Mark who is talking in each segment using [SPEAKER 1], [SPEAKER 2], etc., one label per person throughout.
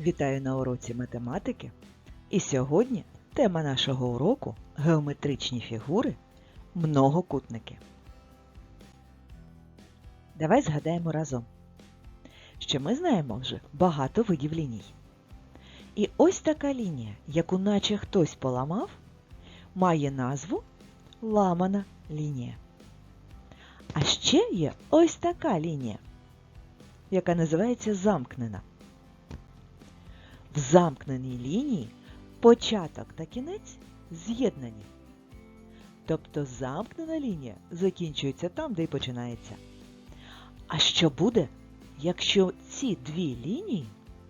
[SPEAKER 1] Вітаю на уроці математики. І сьогодні тема нашого уроку геометричні фігури многокутники. Давай згадаємо разом, що ми знаємо вже багато видів ліній. І ось така лінія, яку наче хтось поламав, має назву ламана лінія. А ще є ось така лінія, яка називається замкнена. В замкненій лінії початок та кінець з'єднані. Тобто замкнена лінія закінчується там, де й починається. А що буде, якщо ці дві лінії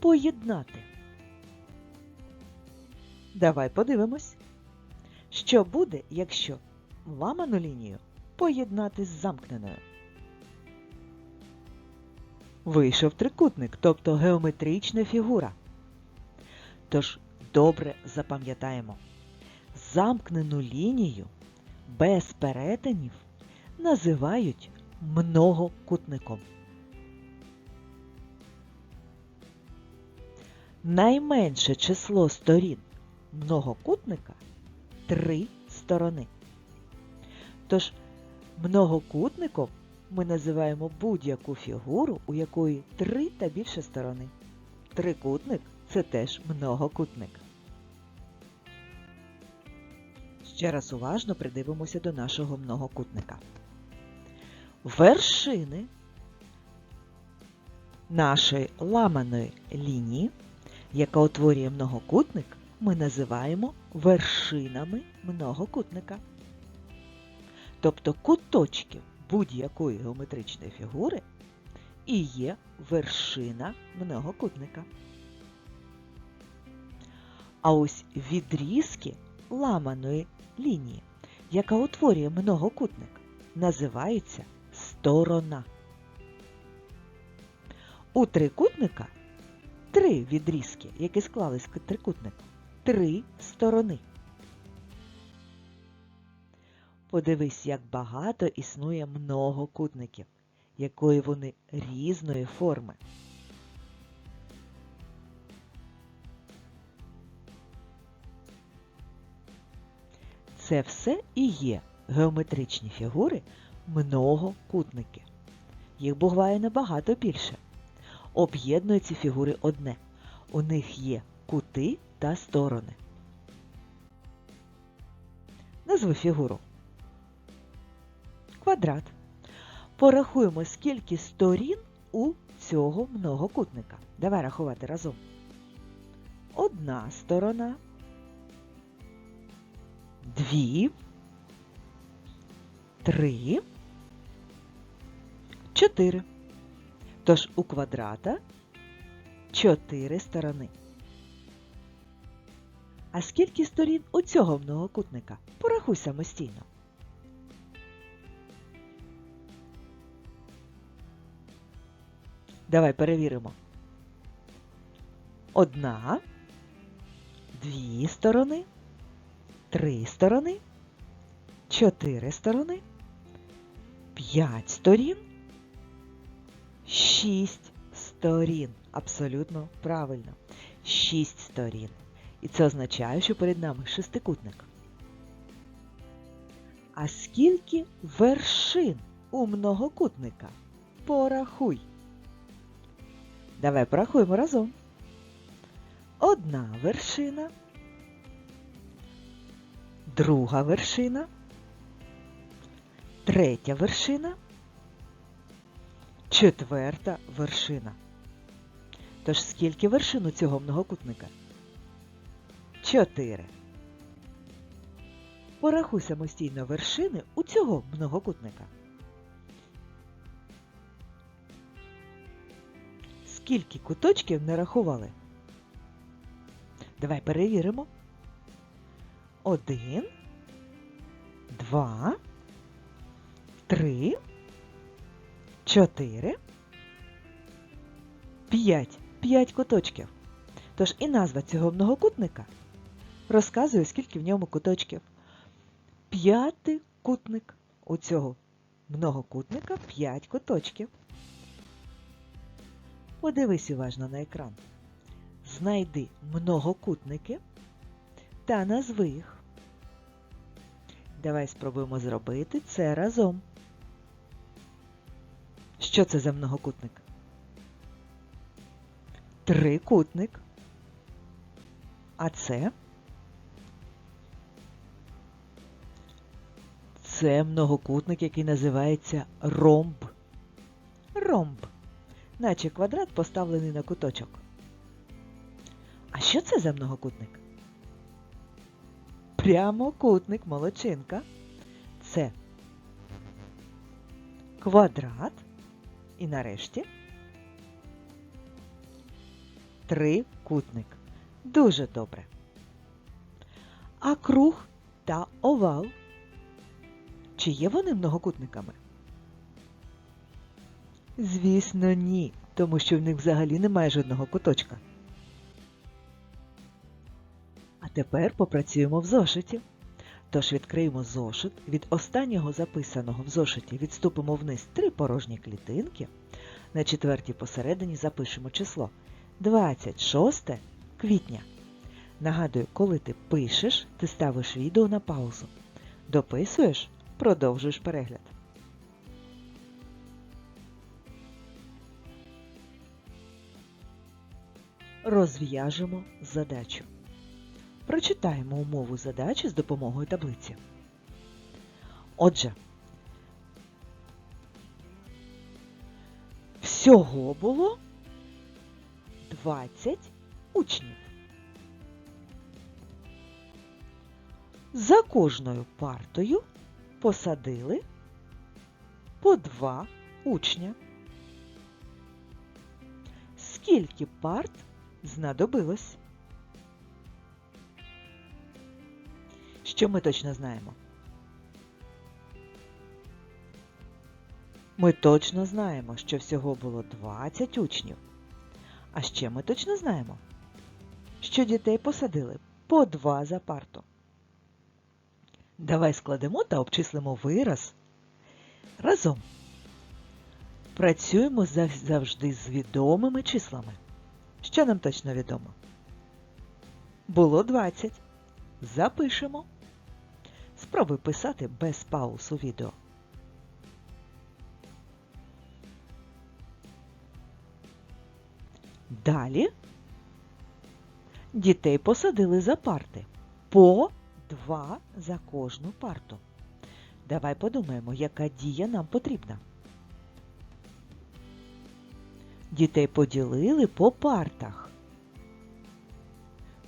[SPEAKER 1] поєднати? Давай подивимось. Що буде, якщо ламану лінію поєднати з замкненою? Вийшов трикутник, тобто геометрична фігура. Тож добре запам'ятаємо, замкнену лінію без перетинів називають многокутником. Найменше число сторін многокутника три сторони. Тож многокутником ми називаємо будь-яку фігуру, у якої три та більше сторони. Трикутник це теж многокутник. Ще раз уважно придивимося до нашого многокутника. Вершини нашої ламаної лінії, яка утворює многокутник, ми називаємо вершинами многокутника. Тобто куточків будь-якої геометричної фігури і є вершина многокутника. А ось відрізки ламаної лінії, яка утворює многокутник, називаються сторона. У трикутника три відрізки, які склались в трикутник, три сторони. Подивись, як багато існує многокутників, якої вони різної форми. Це все і є геометричні фігури многокутники. Їх буває набагато більше. Об'єднують ці фігури одне. У них є кути та сторони. Назви фігуру. Квадрат. Порахуємо, скільки сторін у цього многокутника. Давай рахувати разом. Одна сторона дві, три, чотири. Тож у квадрата чотири сторони. А скільки сторін у цього многокутника? Порахуй самостійно. Давай перевіримо. Одна, дві сторони, три сторони, чотири сторони, п'ять сторін, шість сторін. Абсолютно правильно. Шість сторін. І це означає, що перед нами шестикутник. А скільки вершин у многокутника? Порахуй. Давай порахуємо разом. Одна вершина друга вершина, третя вершина, четверта вершина. Тож скільки вершин у цього многокутника? Чотири. Порахуй самостійно вершини у цього многокутника. Скільки куточків не рахували? Давай перевіримо. Один, два, три, чотири, п'ять. П'ять куточків. Тож і назва цього многокутника розказує, скільки в ньому куточків. П'ятикутник. У цього многокутника п'ять куточків. Подивись уважно на екран. знайди многокутники та назви їх. Давай спробуємо зробити це разом. Що це за многокутник? Трикутник. А це? Це многокутник, який називається ромб. Ромб. Наче квадрат поставлений на куточок. А що це за многокутник? Прямокутник, молодчинка. Це квадрат. І нарешті трикутник. Дуже добре. А круг та овал. Чи є вони многокутниками? Звісно, ні, тому що в них взагалі немає жодного куточка. Тепер попрацюємо в зошиті. Тож відкриємо зошит, від останнього записаного в зошиті відступимо вниз три порожні клітинки. На четвертій посередині запишемо число 26 квітня. Нагадую, коли ти пишеш, ти ставиш відео на паузу. Дописуєш, продовжуєш перегляд. Розв'яжемо задачу. Прочитаємо умову задачі з допомогою таблиці. Отже, всього було 20 учнів. За кожною партою посадили по два учня. Скільки парт знадобилось? Що ми точно знаємо? Ми точно знаємо, що всього було 20 учнів. А ще ми точно знаємо, що дітей посадили по два за парту. Давай складемо та обчислимо вираз разом. Працюємо завжди з відомими числами. Що нам точно відомо? Було 20. Запишемо. Спробуй писати без пауз у відео. Далі дітей посадили за парти. По два за кожну парту. Давай подумаємо, яка дія нам потрібна. Дітей поділили по партах.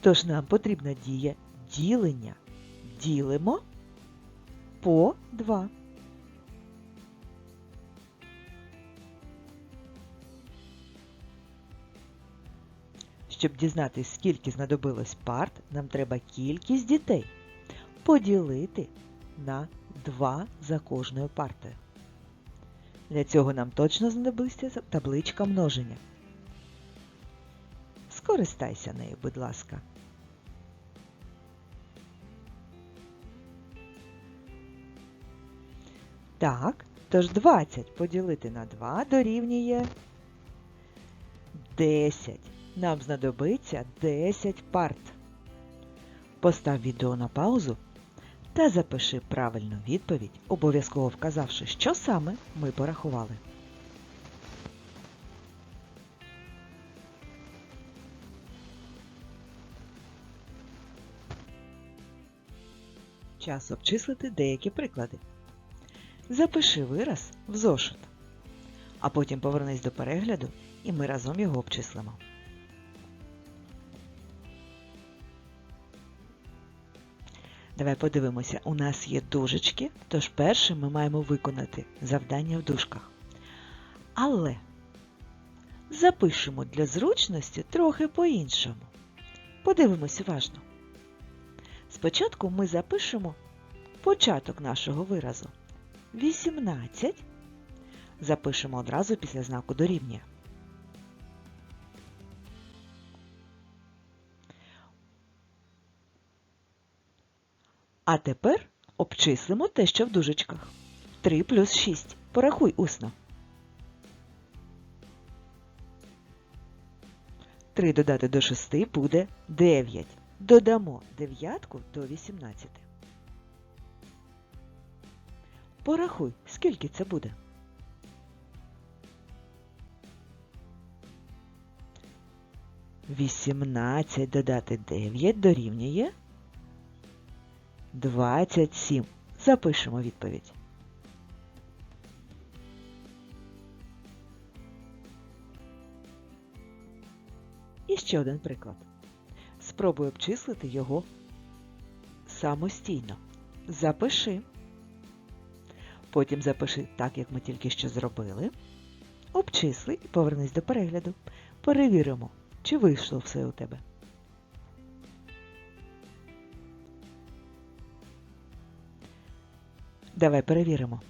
[SPEAKER 1] Тож нам потрібна дія ділення. Ділимо по 2. Щоб дізнатись, скільки знадобилось парт, нам треба кількість дітей поділити на 2 за кожною партою. Для цього нам точно знадобиться табличка множення. Скористайся нею, будь ласка. Так, тож 20 поділити на 2 дорівнює 10. Нам знадобиться 10 парт. Постав відео на паузу та запиши правильну відповідь, обов'язково вказавши, що саме ми порахували. Час обчислити деякі приклади. Запиши вираз в зошит, а потім повернись до перегляду і ми разом його обчислимо. Давай подивимося, у нас є дужечки, тож першим ми маємо виконати завдання в дужках. Але запишемо для зручності трохи по-іншому. Подивимось уважно. Спочатку ми запишемо початок нашого виразу. 18 запишемо одразу після знаку дорівнює. А тепер обчислимо те, що в дужечках. 3 плюс 6. Порахуй усно. 3 додати до 6 буде 9. Додамо дев'ятку до 18. Порахуй, скільки це буде. Вісімнадцять додати 9 дорівнює 27. Запишемо відповідь. І ще один приклад. Спробуй обчислити його самостійно. Запиши. Потім запиши так, як ми тільки що зробили. Обчисли і повернись до перегляду. Перевіримо, чи вийшло все у тебе. Давай перевіримо.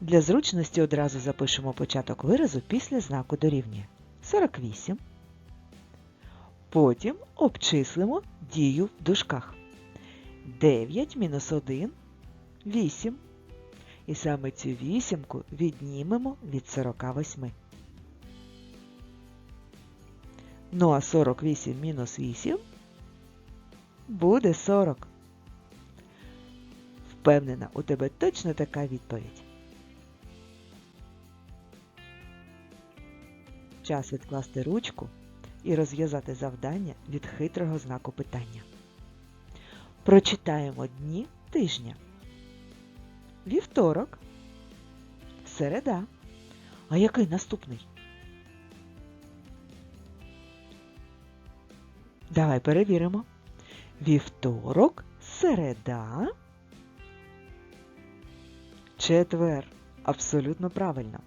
[SPEAKER 1] Для зручності одразу запишемо початок виразу після знаку дорівнює 48. Потім обчислимо дію в дужках. 9 мінус 1 – 8. І саме цю вісімку віднімемо від 48. Ну а 48 мінус 8 буде 40. Впевнена, у тебе точно така відповідь. Час відкласти ручку і розв'язати завдання від хитрого знаку питання. Прочитаємо дні тижня. Вівторок. Середа. А який наступний? Давай перевіримо. Вівторок, середа. Четвер. Абсолютно правильно.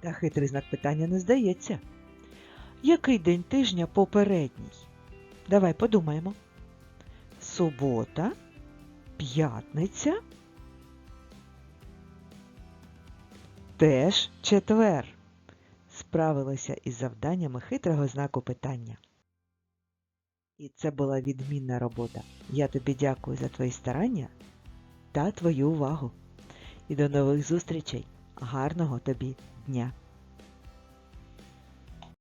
[SPEAKER 1] Та хитрий знак питання не здається. Який день тижня попередній? Давай подумаємо. Субота, п'ятниця. Теж четвер. Справилася із завданнями хитрого знаку питання. І це була відмінна робота. Я тобі дякую за твої старання та твою увагу. І до нових зустрічей. Гарного тобі дня!